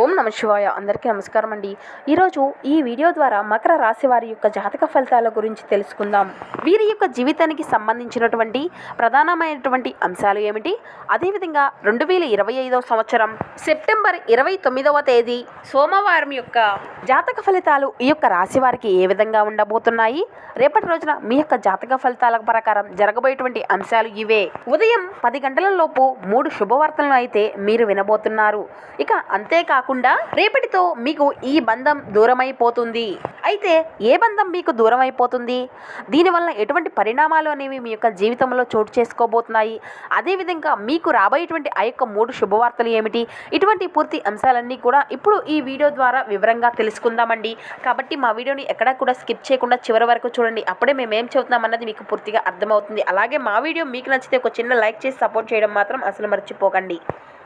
ఓం నమ శివాయ. అందరికీ నమస్కారం అండి. ఈరోజు ఈ వీడియో ద్వారా మకర రాశి వారి యొక్క జాతక ఫలితాల గురించి తెలుసుకుందాం. వీరి యొక్క జీవితానికి సంబంధించినటువంటి ప్రధానమైనటువంటి అంశాలు ఏమిటి? అదేవిధంగా రెండు వేల ఇరవై ఐదవ సంవత్సరం సెప్టెంబర్ ఇరవై తొమ్మిదవ తేదీ సోమవారం యొక్క జాతక ఫలితాలు ఈ యొక్క రాశి వారికి ఏ విధంగా ఉండబోతున్నాయి? రేపటి రోజున మీ యొక్క జాతక ఫలితాల ప్రకారం జరగబోయేటువంటి అంశాలు ఇవే. ఉదయం పది గంటల లోపు మూడు శుభవార్తలను అయితే మీరు వినబోతున్నారు. ఇక అంతేకాకుండా రేపటితో మీకు ఈ బంధం దూరమైపోతుంది. అయితే ఏ బంధం మీకు దూరం అయిపోతుంది దీనివల్ల ఎటువంటి పరిణామాలు అనేవి మీ యొక్క జీవితంలో చోటు చేసుకోబోతున్నాయి? అదేవిధంగా మీకు రాబోయేటువంటి ఆ యొక్క మూడు శుభవార్తలు ఏమిటి? ఇటువంటి పూర్తి అంశాలన్నీ కూడా ఇప్పుడు ఈ వీడియో ద్వారా వివరంగా తెలుసుకుందామండి. కాబట్టి మా వీడియోని ఎక్కడా కూడా స్కిప్ చేయకుండా చివరి వరకు చూడండి. అప్పుడే మేము ఏం చెబుతున్నామన్నది మీకు పూర్తిగా అర్థమవుతుంది. అలాగే మా వీడియో మీకు నచ్చితే ఒక చిన్న లైక్ చేసి సపోర్ట్ చేయడం మాత్రం అసలు మర్చిపోకండి.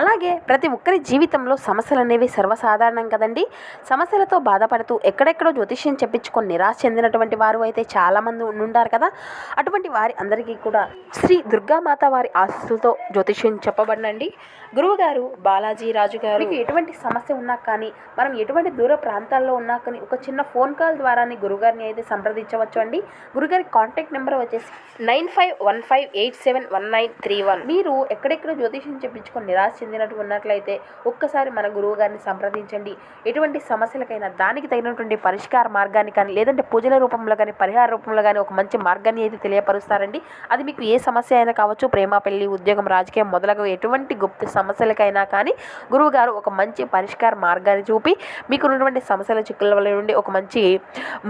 అలాగే ప్రతి ఒక్కరి జీవితంలో సమస్యలు అనేవి సర్వసాధారణం కదండి. సమస్యలతో బాధపడుతూ ఎక్కడెక్కడో జ్యోతిష్యం చెప్పించుకొని నిరాశ చెందినటువంటి వారు అయితే చాలామంది ఉండుంటారు కదా. అటువంటి వారి అందరికీ కూడా శ్రీ దుర్గామాత వారి ఆశస్సులతో జ్యోతిష్యం చెప్పబడినండి. గురువుగారు బాలాజీ రాజు గారు మీకు ఎటువంటి సమస్య ఉన్నా కానీ మనం ఎటువంటి దూర ప్రాంతాల్లో ఉన్నా కానీ ఒక చిన్న ఫోన్ కాల్ ద్వారానే గురుగారిని అయితే సంప్రదించవచ్చు అండి. గురుగారి కాంటాక్ట్ నెంబర్ వచ్చేసి nine five one five eight seven one nine three one. మీరు ఎక్కడెక్కడ జ్యోతిష్యం చెప్పించుకొని నిరాశ చెందినట్టు ఉన్నట్లయితే ఒక్కసారి మన గురువు గారిని సంప్రదించండి. ఎటువంటి సమస్యలకైనా దానికి తగినటువంటి పరిష్కార మార్గాన్ని కానీ లేదంటే పూజల రూపంలో కానీ పరిహార రూపంలో కానీ ఒక మంచి మార్గాన్ని అయితే తెలియపరుస్తారండి. అది మీకు ఏ సమస్య అయినా కావచ్చు ప్రేమ పెళ్ళి ఉద్యోగం రాజకీయం మొదలగు ఎటువంటి గుప్త సమస్యలకైనా కానీ గురువు గారు ఒక మంచి పరిష్కార మార్గాన్ని చూపి మీకు ఉన్నటువంటి సమస్యల చిక్కుల వల్ల నుండి ఒక మంచి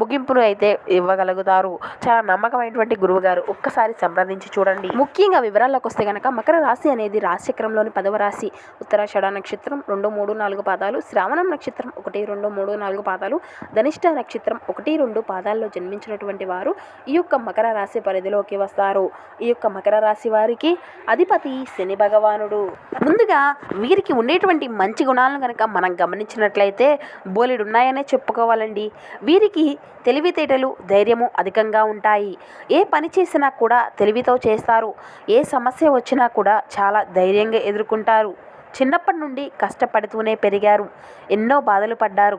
ముగింపును అయితే ఇవ్వగలుగుతారు. చాలా నమ్మకమైనటువంటి గురువు గారు ఒక్కసారి సంప్రదించి చూడండి. ముఖ్యంగా వివరాల్లోకి వస్తే కనుక మకర రాశి అనేది రాశిచక్రంలోని పదవ రాశి ఉత్తరాషాఢ నక్షత్రం రెండు మూడు నాలుగు పాదాలు శ్రావణం నక్షత్రం ఒకటి రెండు మూడు నాలుగు పాదాలు ధనిష్ట నక్షత్రం ఒకటి రెండు పాదాల్లో జన్మించినటువంటి వారు ఈ యొక్క మకర రాశి పరిధిలోకి వస్తారు. ఈ యొక్క మకర రాశి వారికి అధిపతి శని భగవానుడు. ముందుగా వీరికి ఉండేటువంటి మంచి గుణాలను కనుక మనం గమనించినట్లయితే బోలెడు ఉన్నాయనే చెప్పుకోవాలండి. వీరికి తెలివితేటలు ధైర్యము అధికంగా ఉంటాయి. ఏ పని చేసినా కూడా తెలివితో చేస్తారు. ఏ సమస్య వచ్చినా కూడా చాలా ధైర్యంగా ఎదుర్కొంటారు. చిన్నప్పటి నుండి కష్టపడుతూనే పెరిగారు. ఎన్నో బాధలు పడ్డారు.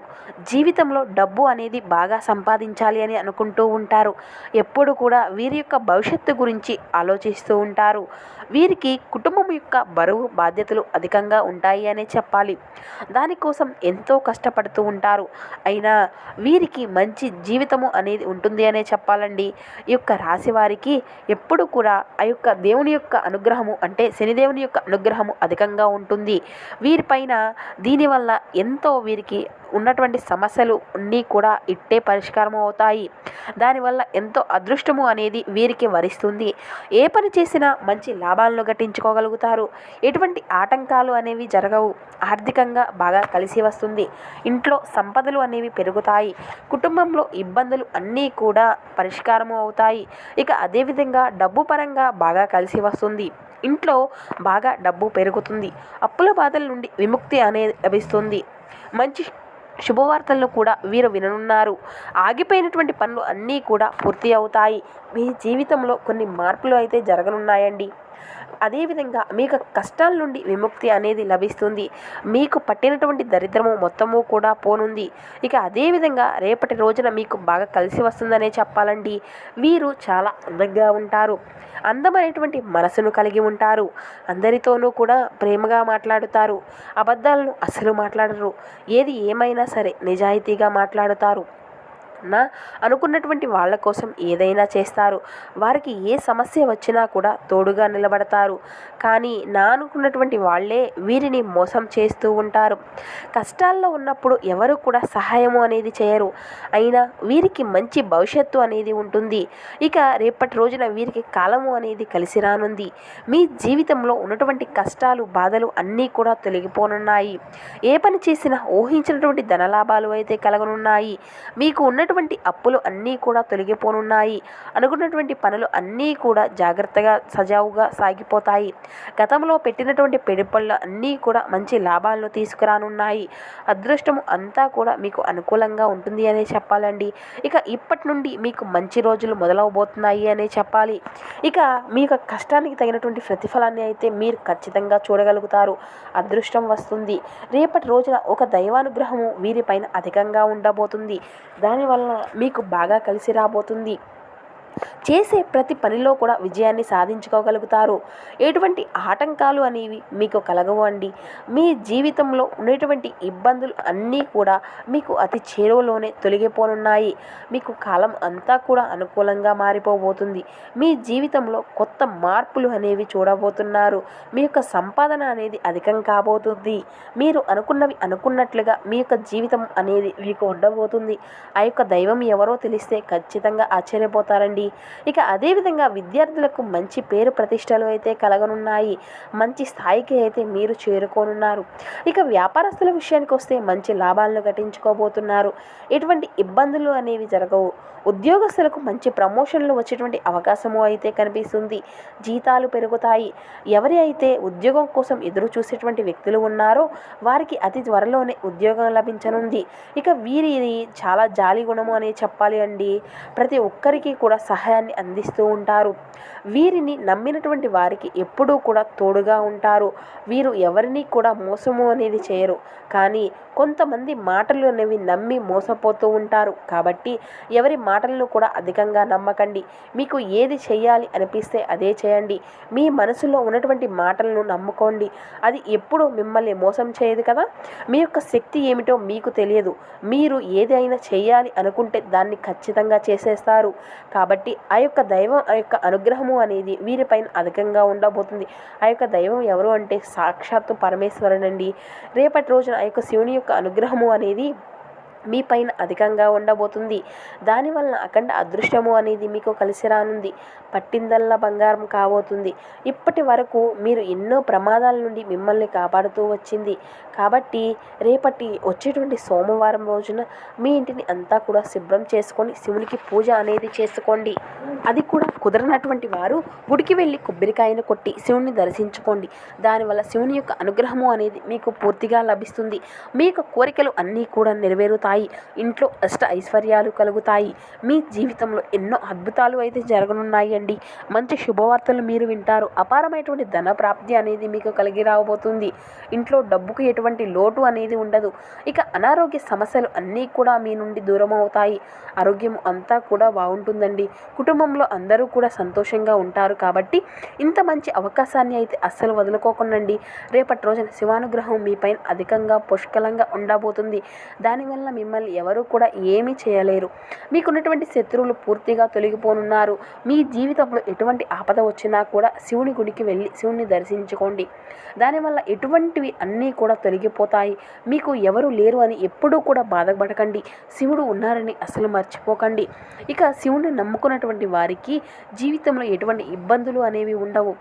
జీవితంలో డబ్బు అనేది బాగా సంపాదించాలి అని అనుకుంటూ ఉంటారు. ఎప్పుడు కూడా వీరి యొక్క భవిష్యత్తు గురించి ఆలోచిస్తూ ఉంటారు. వీరికి కుటుంబం యొక్క బరువు బాధ్యతలు అధికంగా ఉంటాయి అనే చెప్పాలి. దానికోసం ఎంతో కష్టపడుతూ ఉంటారు. అయినా వీరికి మంచి జీవితము అనేది ఉంటుంది అనే చెప్పాలండి. ఈ యొక్క రాశి వారికి ఎప్పుడు కూడా ఆ యొక్క దేవుని యొక్క అనుగ్రహము అంటే శనిదేవుని యొక్క అనుగ్రహము అధికంగా ఉంటుంది. వీరిపైన దీనివల్ల ఎంతో వీరికి ఉన్నటువంటి సమస్యలు అన్నీ కూడా ఇట్టే పరిష్కారం అవుతాయి. దానివల్ల ఎంతో అదృష్టము అనేది వీరికి వరిస్తుంది. ఏ పని చేసినా మంచి లాభాలను గట్టించుకోగలుగుతారు. ఎటువంటి ఆటంకాలు అనేవి జరగవు. ఆర్థికంగా బాగా కలిసి వస్తుంది. ఇంట్లో సంపదలు అనేవి పెరుగుతాయి. కుటుంబంలో ఇబ్బందులు అన్నీ కూడా పరిష్కారము అవుతాయి. ఇక అదేవిధంగా డబ్బు పరంగా బాగా కలిసి వస్తుంది. ఇంట్లో బాగా డబ్బు పెరుగుతుంది. అప్పుల బాధల నుండి విముక్తి అనేది లభిస్తుంది. మంచి శుభవార్తలను కూడా వీరు విననున్నారు. ఆగిపోయినటువంటి పనులు అన్నీ కూడా పూర్తి అవుతాయి. మీ జీవితంలో కొన్ని మార్పులు అయితే జరగనున్నాయండి. అదేవిధంగా మీకు కష్టాల నుండి విముక్తి అనేది లభిస్తుంది. మీకు పట్టినటువంటి దరిద్రము మొత్తము కూడా పోనుంది. ఇక అదేవిధంగా రేపటి రోజున మీకు బాగా కలిసి వస్తుందనే చెప్పాలండి. వీరు చాలా అందంగా ఉంటారు. అందమైనటువంటి మనసును కలిగి ఉంటారు. అందరితోనూ కూడా ప్రేమగా మాట్లాడుతారు. అబద్ధాలను అసలు మాట్లాడరు. ఏది ఏమైనా సరే నిజాయితీగా మాట్లాడుతారు. నా అనుకున్నటువంటి వాళ్ళ కోసం ఏదైనా చేస్తారు. వారికి ఏ సమస్య వచ్చినా కూడా తోడుగా నిలబడతారు. కానీ నా అనుకున్నటువంటి వాళ్ళే వీరిని మోసం చేస్తూ ఉంటారు. కష్టాల్లో ఉన్నప్పుడు ఎవరు కూడా సహాయము అనేది చేయరు. అయినా వీరికి మంచి భవిష్యత్తు అనేది ఉంటుంది. ఇక రేపటి రోజున వీరికి కాలము అనేది కలిసి రానుంది. మీ జీవితంలో ఉన్నటువంటి కష్టాలు బాధలు అన్నీ కూడా తొలగిపోనున్నాయి. ఏ పని చేసినా ఊహించినటువంటి ధనలాభాలు అయితే కలగనున్నాయి. మీకు ఉన్న ఉన్నటువంటి అప్పులు అన్నీ కూడా తొలగిపోనున్నాయి. అనుకున్నటువంటి పనులు అన్నీ కూడా జాగ్రత్తగా సజావుగా సాగిపోతాయి. గతంలో పెట్టినటువంటి పెట్టుబడులు అన్నీ కూడా మంచి లాభాలను తీసుకురానున్నాయి. అదృష్టము అంతా కూడా మీకు అనుకూలంగా ఉంటుంది అనే చెప్పాలండి. ఇక ఇప్పటి నుండి మీకు మంచి రోజులు మొదలవబోతున్నాయి అనే చెప్పాలి. ఇక మీ యొక్క కష్టానికి తగినటువంటి ప్రతిఫలాన్ని అయితే మీరు ఖచ్చితంగా చూడగలుగుతారు. అదృష్టం వస్తుంది. రేపటి రోజున ఒక దైవానుగ్రహము వీరిపైన అధికంగా ఉండబోతుంది. దానివల్ల మీకు బాగా కలిసి రాబోతుంది. చేసే ప్రతి పనిలో కూడా విజయాన్ని సాధించుకోగలుగుతారు. ఎటువంటి ఆటంకాలు అనేవి మీకు కలగవు అండి. మీ జీవితంలో ఉండేటువంటి ఇబ్బందులు అన్నీ కూడా మీకు అతి చేరువలోనే తొలగిపోనున్నాయి. మీకు కాలం అంతా కూడా అనుకూలంగా మారిపోబోతుంది. మీ జీవితంలో కొత్త మార్పులు అనేవి చూడబోతున్నారు. మీ యొక్క సంపాదన అనేది అధికం కాబోతుంది. మీరు అనుకున్నవి అనుకున్నట్లుగా మీ యొక్క జీవితం అనేది మీకు ఉండబోతుంది. ఆ యొక్క దైవం ఎవరో తెలిస్తే ఖచ్చితంగా ఆశ్చర్యపోతారండి. ఇక అదేవిధంగా విద్యార్థులకు మంచి పేరు ప్రతిష్టలు అయితే కలగనున్నాయి. మంచి స్థాయికి అయితే మీరు చేరుకోనున్నారు. ఇక వ్యాపారస్తుల విషయానికి వస్తే మంచి లాభాలను గటించుకోబోతున్నారు ఎటువంటి ఇబ్బందులు అనేవి జరగవు. ఉద్యోగస్తులకు మంచి ప్రమోషన్లు వచ్చేటువంటి అవకాశము అయితే కనిపిస్తుంది. జీతాలు పెరుగుతాయి. ఎవరి అయితే ఉద్యోగం కోసం ఎదురు చూసేటువంటి వ్యక్తులు ఉన్నారో వారికి అతి త్వరలోనే ఉద్యోగం లభించనుంది. ఇక వీరిది చాలా జాలి గుణము అనే చెప్పాలి అండి. ప్రతి ఒక్కరికి కూడా సహాయాన్ని అందిస్తూ ఉంటారు. వీరిని నమ్మినటువంటి వారికి ఎప్పుడూ కూడా తోడుగా ఉంటారు. వీరు ఎవరిని కూడా మోసము అనేది చేయరు. కానీ కొంతమంది మాటలు అనేవి నమ్మి మోసపోతూ ఉంటారు. కాబట్టి ఎవరి మాటలను కూడా అధికంగా నమ్మకండి. మీకు ఏది చేయాలి అనిపిస్తే అదే చేయండి. మీ మనసులో ఉన్నటువంటి మాటలను నమ్ముకోండి. అది ఎప్పుడూ మిమ్మల్ని మోసం చేయదు కదా? మీ యొక్క శక్తి ఏమిటో మీకు తెలియదు. మీరు ఏదైనా చేయాలి అనుకుంటే దాన్ని ఖచ్చితంగా చేసేస్తారు. కాబట్టి ఆ యొక్క దైవం ఆ యొక్క అనుగ్రహము అనేది వీరిపైన అధికంగా ఉండబోతుంది. ఆ యొక్క దైవం ఎవరు అంటే సాక్షాత్తు పరమేశ్వరుడండి. రేపటి రోజున ఆ యొక్క శివుని యొక్క అనుగ్రహము అనేది మీ పైన అధికంగా ఉండబోతుంది. దానివలన అఖండ అదృష్టము అనేది మీకు కలిసి రానుంది. పట్టిందల్లా బంగారం కాబోతుంది. ఇప్పటి వరకు మీరు ఎన్నో ప్రమాదాల నుండి మిమ్మల్ని కాపాడుతూ వచ్చింది. కాబట్టి రేపటి వచ్చేటువంటి సోమవారం రోజున మీ ఇంటిని అంతా కూడా శుభ్రం చేసుకొని శివునికి పూజ అనేది చేసుకోండి. అది కూడా కుదరనటువంటి వారు గుడికి వెళ్ళి కొబ్బరికాయను కొట్టి శివుని దర్శించుకోండి. దానివల్ల శివుని యొక్క అనుగ్రహము అనేది మీకు పూర్తిగా లభిస్తుంది. మీ యొక్క కోరికలు అన్నీ కూడా నెరవేరుతాయి. ఇంట్లో అష్ట ఐశ్వర్యాలు కలుగుతాయి. మీ జీవితంలో ఎన్నో అద్భుతాలు అయితే జరగనున్నాయి అండి మంచి శుభవార్తలు మీరు వింటారు. అపారమైనటువంటి ధన ప్రాప్తి అనేది మీకు కలిగి రాబోతుంది. ఇంట్లో డబ్బుకు ఎటువంటి లోటు అనేది ఉండదు. ఇక అనారోగ్య సమస్యలు అన్నీ కూడా మీ నుండి దూరం అవుతాయి ఆరోగ్యం అంతా కూడా బాగుంటుందండి. కుటుంబంలో అందరూ కూడా సంతోషంగా ఉంటారు కాబట్టి ఇంత మంచి అవకాశాన్ని అయితే అస్సలు వదులుకోకండి రేపటి రోజున శివానుగ్రహం మీపైన అధికంగా పుష్కలంగా ఉండబోతుంది. దానివల్ల మిమ్మల్ని ఎవరు కూడా ఏమీ చేయలేరు. మీకున్నటువంటి శత్రువులు పూర్తిగా తొలగిపోనున్నారు. మీ జీవితంలో ఎటువంటి ఆపద వచ్చినా కూడా శివుని గుడికి వెళ్ళి శివుని దర్శించుకోండి. దానివల్ల ఎటువంటివి అన్నీ కూడా తొలగిపోతాయి. మీకు ఎవరు లేరు అని ఎప్పుడూ కూడా బాధపడకండి. శివుడు ఉన్నారని అసలు మర్చిపోకండి. ఇక శివుని నమ్ముకున్నటువంటి వారికి జీవితంలో ఎటువంటి ఇబ్బందులు అనేవి ఉండవు.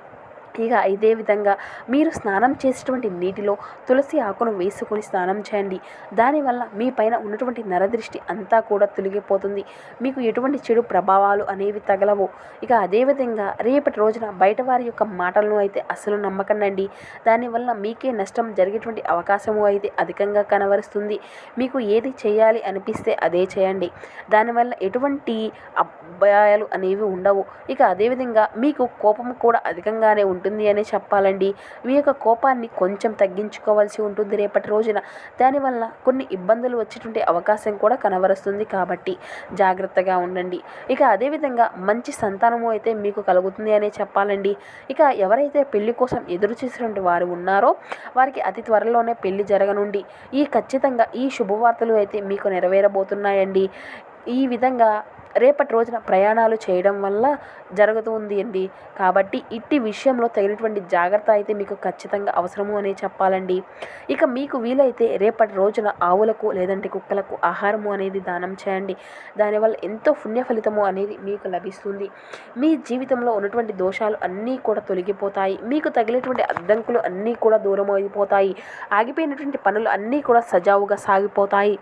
ఇక ఇదే విధంగా మీరు స్నానం చేసేటువంటి నీటిలో తులసి ఆకును వేసుకొని స్నానం చేయండి. దానివల్ల మీ పైన ఉన్నటువంటి నరదృష్టి అంతా కూడా తొలగిపోతుంది. మీకు ఎటువంటి చెడు ప్రభావాలు అనేవి తగలవు. ఇక అదేవిధంగా రేపటి రోజున బయట వారి యొక్క మాటలను అయితే అసలు నమ్మకండి దానివల్ల మీకే నష్టం జరిగేటువంటి అవకాశము అయితే అధికంగా కనబరుస్తుంది. మీకు ఏది చేయాలి అనిపిస్తే అదే చేయండి. దానివల్ల ఎటువంటి అభ్యాయాలు అనేవి ఉండవు. ఇక అదేవిధంగా మీకు కోపం కూడా అధికంగానే ఉంటుంది. అని చెప్పాలండి. మీ యొక్క కోపాన్ని కొంచెం తగ్గించుకోవాల్సి ఉంటుంది రేపటి రోజున. దానివల్ల కొన్ని ఇబ్బందులు వచ్చేటువంటి అవకాశం కూడా కనబరుస్తుంది కాబట్టి జాగ్రత్తగా ఉండండి. ఇక అదేవిధంగా మంచి సంతానము అయితే మీకు కలుగుతుంది అనే చెప్పాలండి. ఇక ఎవరైతే పెళ్ళి కోసం ఎదురు చూసినటువంటి వారు ఉన్నారో వారికి అతి త్వరలోనే పెళ్ళి జరగనుండి. ఈ ఖచ్చితంగా ఈ శుభవార్తలు అయితే మీకు నెరవేరబోతున్నాయండి. ఈ విధంగా రేపటి రోజున ప్రయాణాలు చేయడం వల్ల జరుగుతుంది అండి. కాబట్టి ఇట్టి విషయంలో తగినటువంటి జాగ్రత్త అయితే మీకు ఖచ్చితంగా అవసరము అనే చెప్పాలండి. ఇక మీకు వీలైతే రేపటి రోజున ఆవులకు లేదంటే కుక్కలకు ఆహారము అనేది దానం చేయండి. దానివల్ల ఎంతో పుణ్య ఫలితము అనేది మీకు లభిస్తుంది. మీ జీవితంలో ఉన్నటువంటి దోషాలు అన్నీ కూడా తొలగిపోతాయి. మీకు తగిలేటువంటి అడ్డంకులు అన్నీ కూడా దూరం అయిపోతాయి ఆగిపోయినటువంటి పనులు అన్నీ కూడా సజావుగా సాగిపోతాయి.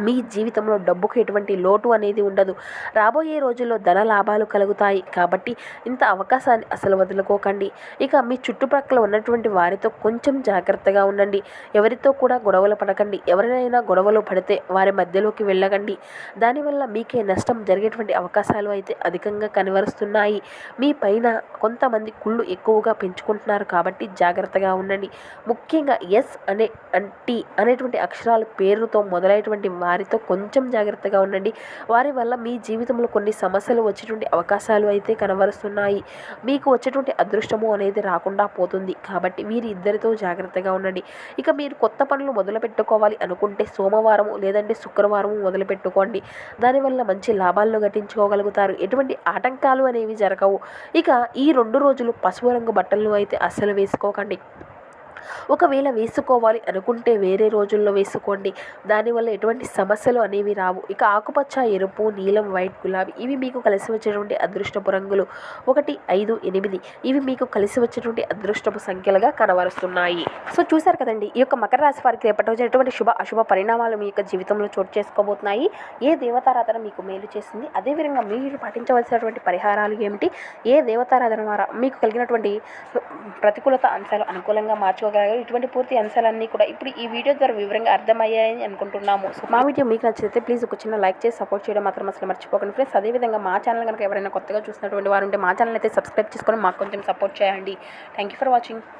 మీ జీవితంలో డబ్బుకు ఎటువంటి లోటు అనేది ఉండదు. రాబోయే రోజుల్లో ధన లాభాలు కలుగుతాయి. కాబట్టి ఇంత అవకాశాన్ని అసలు వదులుకోకండి. ఇక మీ చుట్టుపక్కల ఉన్నటువంటి వారితో కొంచెం జాగ్రత్తగా ఉండండి. ఎవరితో కూడా గొడవలు పడకండి. ఎవరినైనా గొడవలు పడితే వారి మధ్యలోకి వెళ్ళకండి. దానివల్ల మీకే నష్టం జరిగేటువంటి అవకాశాలు అయితే అధికంగా కనబరుస్తున్నాయి. మీ పైన కొంతమంది కుళ్ళు ఎక్కువగా పెంచుకుంటున్నారు. కాబట్టి జాగ్రత్తగా ఉండండి. ముఖ్యంగా ఎస్ అనే టీ అనేటువంటి అక్షరాల పేరుతో మొదలైనటువంటి వారితో కొంచెం జాగ్రత్తగా ఉండండి. వారి వల్ల మీ జీవితంలో కొన్ని సమస్యలు వచ్చేటువంటి అవకాశాలు అయితే కనబరుస్తున్నాయి. మీకు వచ్చేటువంటి అదృష్టము అనేది రాకుండా పోతుంది. కాబట్టి వీరి ఇద్దరితో జాగ్రత్తగా ఉండండి. ఇక మీరు కొత్త పనులు మొదలు పెట్టుకోవాలి అనుకుంటే సోమవారం లేదంటే శుక్రవారం మొదలు పెట్టుకోండి దానివల్ల మంచి లాభాలను గటించుకోగలుగుతారు ఎటువంటి ఆటంకాలు అనేవి జరగవు. ఇక ఈ రెండు రోజులు పసుపు రంగు బట్టలను అయితే అస్సలు వేసుకోకండి. ఒకవేళ వేసుకోవాలి అనుకుంటే వేరే రోజుల్లో వేసుకోండి. దానివల్ల ఎటువంటి సమస్యలు అనేవి రావు. ఇక ఆకుపచ్చ ఎరుపు నీలం వైట్ గులాబీ ఇవి మీకు కలిసి వచ్చేటువంటి అదృష్టపు రంగులు. ఒకటి ఐదు ఎనిమిది ఇవి మీకు కలిసి వచ్చేటువంటి అదృష్టపు సంఖ్యలుగా కనబరుస్తున్నాయి. సో చూసారు కదండి ఈ యొక్క మకర రాశి వారికి రేపటి రోజు ఎటువంటి శుభ అశుభ పరిణామాలు మీ యొక్క జీవితంలో చోటు చేసుకోబోతున్నాయి? ఏ దేవతారాధన మీకు మేలు చేస్తుంది అదేవిధంగా మీరు పాటించవలసినటువంటి పరిహారాలు ఏమిటి? ఏ దేవతారాధన ద్వారా మీకు కలిగినటువంటి ప్రతికూలత అంశాలు అనుకూలంగా మార్చుకోగలగారు ఇటువంటి పూర్తి అంశాలన్నీ కూడా ఇప్పుడు ఈ వీడియో ద్వారా వివరంగా అర్థమయ్యాయని అనుకుంటున్నాము. సో మా వీడియో మీకు నచ్చితే ప్లీజ్ ఒక చిన్న లైక్ చేసి సపోర్ట్ చేయడం మాత్రం అసలు మర్చిపోకండి. ఫ్రెండ్స్ అదేవిధంగా మా ఛానల్ కనుక ఎవరైనా కొత్తగా చూసినటువంటి వారు ఉంటే మా ఛానల్ అయితే సబ్స్క్రైబ్ చేసుకొని మాకు కొంచెం సపోర్ట్ చేయండి. Thank you for watching.